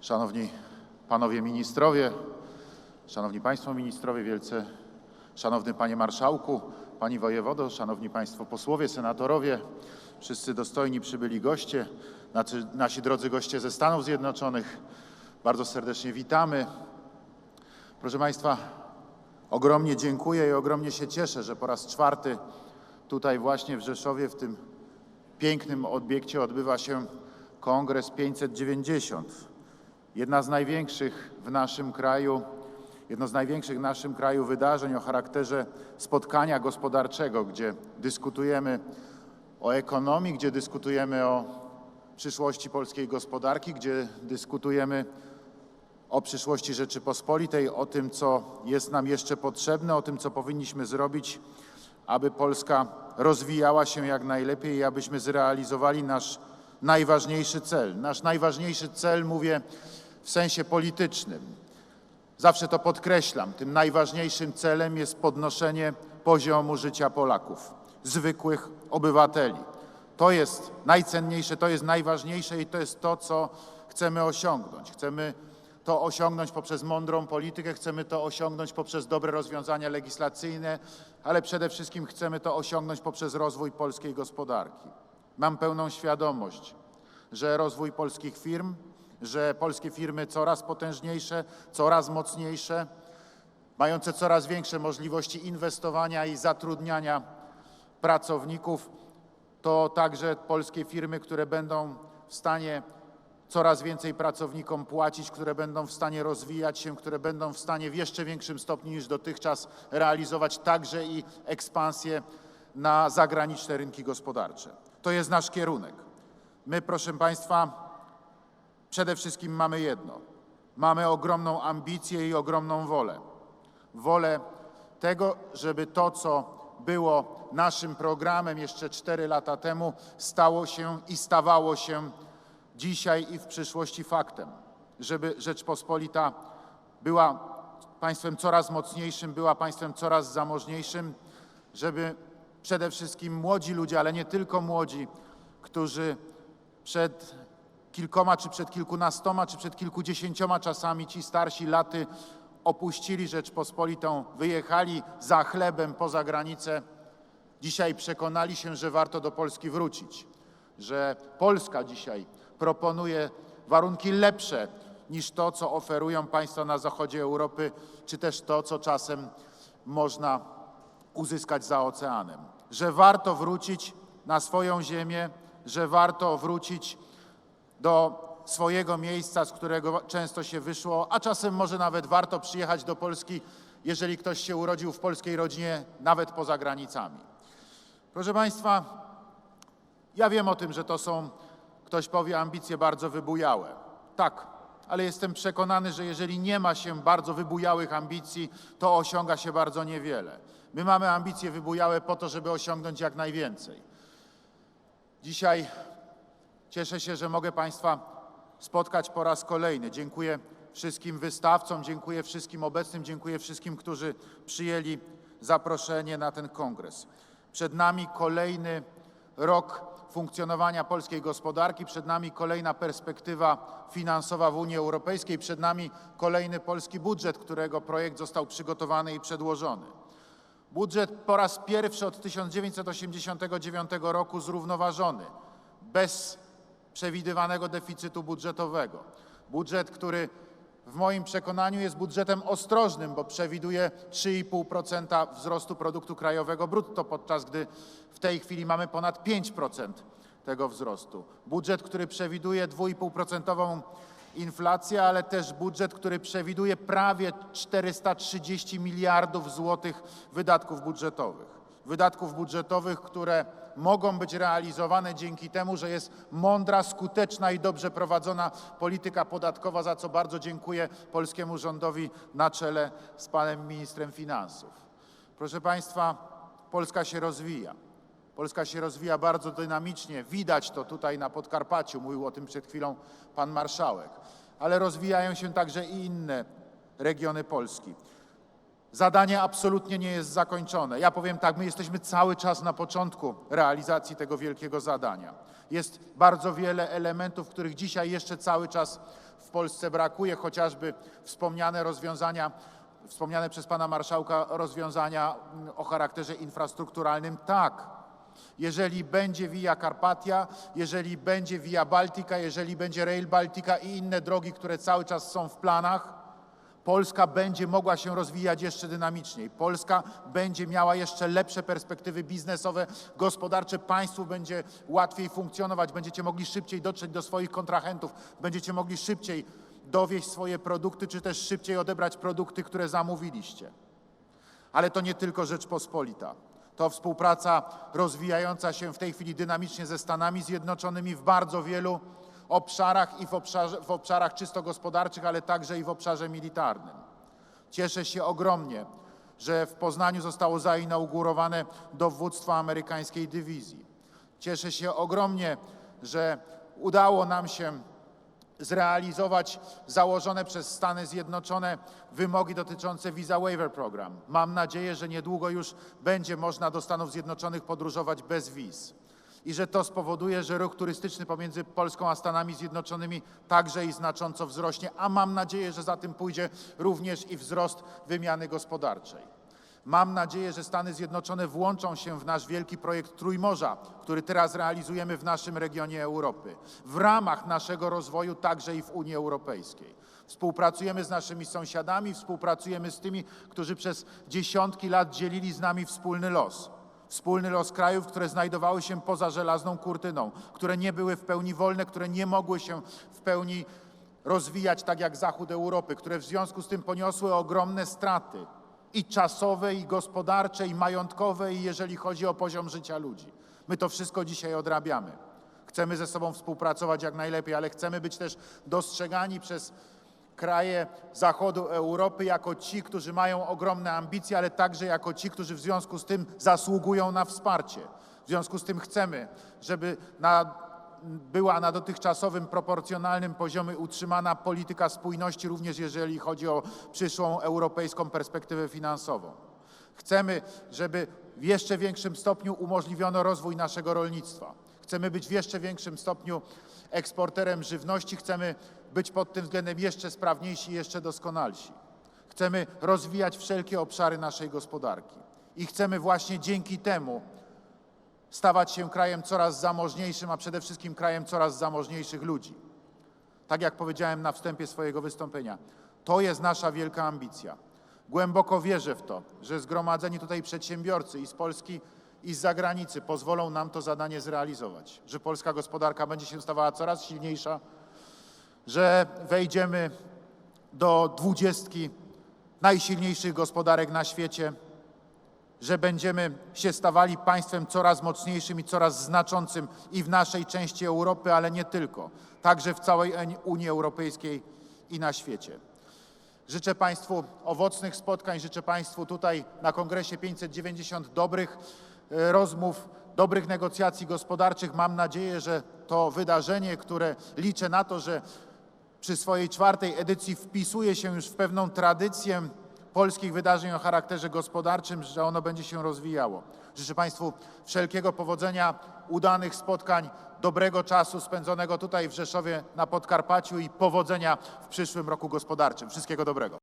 Szanowni Panowie Ministrowie, Szanowni Państwo Ministrowie, wielce Szanowny Panie Marszałku, Pani Wojewodo, Szanowni Państwo Posłowie, Senatorowie, wszyscy dostojni przybyli goście, nasi, nasi drodzy goście ze Stanów Zjednoczonych, bardzo serdecznie witamy. Proszę Państwa, ogromnie dziękuję i ogromnie się cieszę, że po raz czwarty tutaj właśnie w Rzeszowie, w tym pięknym obiekcie odbywa się Kongres 590. Jedna z największych w naszym kraju, jedno z największych w naszym kraju wydarzeń o charakterze spotkania gospodarczego, gdzie dyskutujemy o ekonomii, gdzie dyskutujemy o przyszłości polskiej gospodarki, gdzie dyskutujemy o przyszłości Rzeczypospolitej, o tym, co jest nam jeszcze potrzebne, o tym, co powinniśmy zrobić, aby Polska rozwijała się jak najlepiej i abyśmy zrealizowali nasz najważniejszy cel. Nasz najważniejszy cel, mówię w sensie politycznym. Zawsze to podkreślam. Tym najważniejszym celem jest podnoszenie poziomu życia Polaków, zwykłych obywateli. To jest najcenniejsze, to jest najważniejsze i to jest to, co chcemy osiągnąć. Chcemy to osiągnąć poprzez mądrą politykę, chcemy to osiągnąć poprzez dobre rozwiązania legislacyjne, ale przede wszystkim chcemy to osiągnąć poprzez rozwój polskiej gospodarki. Mam pełną świadomość, że rozwój polskich firm, że polskie firmy coraz potężniejsze, coraz mocniejsze, mające coraz większe możliwości inwestowania i zatrudniania pracowników, to także polskie firmy, które będą w stanie coraz więcej pracownikom płacić, które będą w stanie rozwijać się, które będą w stanie w jeszcze większym stopniu niż dotychczas realizować także i ekspansję na zagraniczne rynki gospodarcze. To jest nasz kierunek. My, proszę Państwa, przede wszystkim mamy jedno. Mamy ogromną ambicję i ogromną wolę. Wolę tego, żeby to, co było naszym programem jeszcze cztery lata temu, stało się i stawało się dzisiaj i w przyszłości faktem. Żeby Rzeczpospolita była państwem coraz mocniejszym, była państwem coraz zamożniejszym, żeby przede wszystkim młodzi ludzie, ale nie tylko młodzi, którzy przed kilkoma, czy przed kilkunastoma, czy przed kilkudziesięcioma czasami ci starsi laty opuścili Rzeczpospolitą, wyjechali za chlebem poza granicę, dzisiaj przekonali się, że warto do Polski wrócić, że Polska dzisiaj proponuje warunki lepsze niż to, co oferują państwa na zachodzie Europy, czy też to, co czasem można uzyskać za oceanem. Że warto wrócić na swoją ziemię, że warto wrócić do swojego miejsca, z którego często się wyszło, a czasem może nawet warto przyjechać do Polski, jeżeli ktoś się urodził w polskiej rodzinie, nawet poza granicami. Proszę Państwa, ja wiem o tym, że to są, ktoś powie, ambicje bardzo wybujałe. Tak, ale jestem przekonany, że jeżeli nie ma się bardzo wybujałych ambicji, to osiąga się bardzo niewiele. My mamy ambicje wybujałe po to, żeby osiągnąć jak najwięcej. Dzisiaj cieszę się, że mogę Państwa spotkać po raz kolejny. Dziękuję wszystkim wystawcom, dziękuję wszystkim obecnym, dziękuję wszystkim, którzy przyjęli zaproszenie na ten kongres. Przed nami kolejny rok funkcjonowania polskiej gospodarki, przed nami kolejna perspektywa finansowa w Unii Europejskiej, przed nami kolejny polski budżet, którego projekt został przygotowany i przedłożony. Budżet po raz pierwszy od 1989 roku zrównoważony, bez przewidywanego deficytu budżetowego. Budżet, który w moim przekonaniu jest budżetem ostrożnym, bo przewiduje 3,5% wzrostu produktu krajowego brutto, podczas gdy w tej chwili mamy ponad 5% tego wzrostu. Budżet, który przewiduje 2,5% inflację, ale też budżet, który przewiduje prawie 430 miliardów złotych wydatków budżetowych. Wydatków budżetowych, które mogą być realizowane dzięki temu, że jest mądra, skuteczna i dobrze prowadzona polityka podatkowa, za co bardzo dziękuję polskiemu rządowi na czele z panem ministrem finansów. Proszę Państwa, Polska się rozwija. Polska się rozwija bardzo dynamicznie. Widać to tutaj na Podkarpaciu, mówił o tym przed chwilą pan marszałek. Ale rozwijają się także i inne regiony Polski. Zadanie absolutnie nie jest zakończone. Ja powiem tak, my jesteśmy cały czas na początku realizacji tego wielkiego zadania. Jest bardzo wiele elementów, których dzisiaj jeszcze cały czas w Polsce brakuje, chociażby wspomniane rozwiązania, wspomniane przez pana marszałka rozwiązania mm, o charakterze infrastrukturalnym. Tak, jeżeli będzie Via Carpatia, jeżeli będzie Via Baltica, jeżeli będzie Rail Baltica i inne drogi, które cały czas są w planach, Polska będzie mogła się rozwijać jeszcze dynamiczniej. Polska będzie miała jeszcze lepsze perspektywy biznesowe, gospodarcze. Państwu będzie łatwiej funkcjonować. Będziecie mogli szybciej dotrzeć do swoich kontrahentów. Będziecie mogli szybciej dowieść swoje produkty, czy też szybciej odebrać produkty, które zamówiliście. Ale to nie tylko Rzeczpospolita. To współpraca rozwijająca się w tej chwili dynamicznie ze Stanami Zjednoczonymi w bardzo wielu obszarach i w, obszarze, w obszarach czysto gospodarczych, ale także i w obszarze militarnym. Cieszę się ogromnie, że w Poznaniu zostało zainaugurowane dowództwo amerykańskiej dywizji. Cieszę się ogromnie, że udało nam się zrealizować założone przez Stany Zjednoczone wymogi dotyczące Visa Waiver Program. Mam nadzieję, że niedługo już będzie można do Stanów Zjednoczonych podróżować bez wiz i że to spowoduje, że ruch turystyczny pomiędzy Polską a Stanami Zjednoczonymi także i znacząco wzrośnie, a mam nadzieję, że za tym pójdzie również i wzrost wymiany gospodarczej. Mam nadzieję, że Stany Zjednoczone włączą się w nasz wielki projekt Trójmorza, który teraz realizujemy w naszym regionie Europy, w ramach naszego rozwoju także i w Unii Europejskiej. Współpracujemy z naszymi sąsiadami, współpracujemy z tymi, którzy przez dziesiątki lat dzielili z nami wspólny los. Wspólny los krajów, które znajdowały się poza żelazną kurtyną, które nie były w pełni wolne, które nie mogły się w pełni rozwijać tak jak Zachód Europy, które w związku z tym poniosły ogromne straty i czasowe, i gospodarcze, i majątkowe, i jeżeli chodzi o poziom życia ludzi. My to wszystko dzisiaj odrabiamy. Chcemy ze sobą współpracować jak najlepiej, ale chcemy być też dostrzegani przez kraje zachodu Europy jako ci, którzy mają ogromne ambicje, ale także jako ci, którzy w związku z tym zasługują na wsparcie. W związku z tym chcemy, żeby na, była na dotychczasowym proporcjonalnym poziomie utrzymana polityka spójności, również jeżeli chodzi o przyszłą europejską perspektywę finansową. Chcemy, żeby w jeszcze większym stopniu umożliwiono rozwój naszego rolnictwa. Chcemy być w jeszcze większym stopniu eksporterem żywności, chcemy być pod tym względem jeszcze sprawniejsi, jeszcze doskonalsi. Chcemy rozwijać wszelkie obszary naszej gospodarki i chcemy właśnie dzięki temu stawać się krajem coraz zamożniejszym, a przede wszystkim krajem coraz zamożniejszych ludzi. Tak jak powiedziałem na wstępie swojego wystąpienia, to jest nasza wielka ambicja. Głęboko wierzę w to, że zgromadzeni tutaj przedsiębiorcy i z Polski, i z zagranicy pozwolą nam to zadanie zrealizować, że polska gospodarka będzie się stawała coraz silniejsza, że wejdziemy do dwudziestki najsilniejszych gospodarek na świecie, że będziemy się stawali państwem coraz mocniejszym i coraz znaczącym i w naszej części Europy, ale nie tylko, także w całej Unii Europejskiej i na świecie. Życzę Państwu owocnych spotkań, życzę Państwu tutaj na Kongresie 590 dobrych rozmów, dobrych negocjacji gospodarczych. Mam nadzieję, że to wydarzenie, które liczę na to, że przy swojej czwartej edycji wpisuje się już w pewną tradycję polskich wydarzeń o charakterze gospodarczym, że ono będzie się rozwijało. Życzę Państwu wszelkiego powodzenia, udanych spotkań, dobrego czasu spędzonego tutaj w Rzeszowie na Podkarpaciu i powodzenia w przyszłym roku gospodarczym. Wszystkiego dobrego.